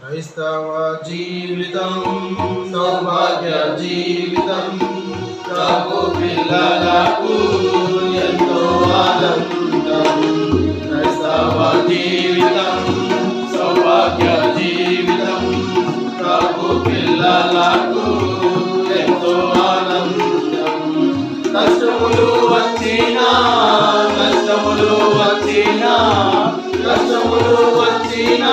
క్రైస్తవ జీవితం సౌభాగ్య జీవితం ప్రభు పిల్లలకు ఎంతో ఆనందం. క్రైస్తవ జీవితం సౌభాగ్య జీవితం ప్రభు పిల్లలకు ఎంతో ఆనందం. కష్టములు వచ్చినా కష్టములు వచ్చినా కష్టములు వచ్చినా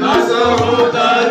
Nasahutan.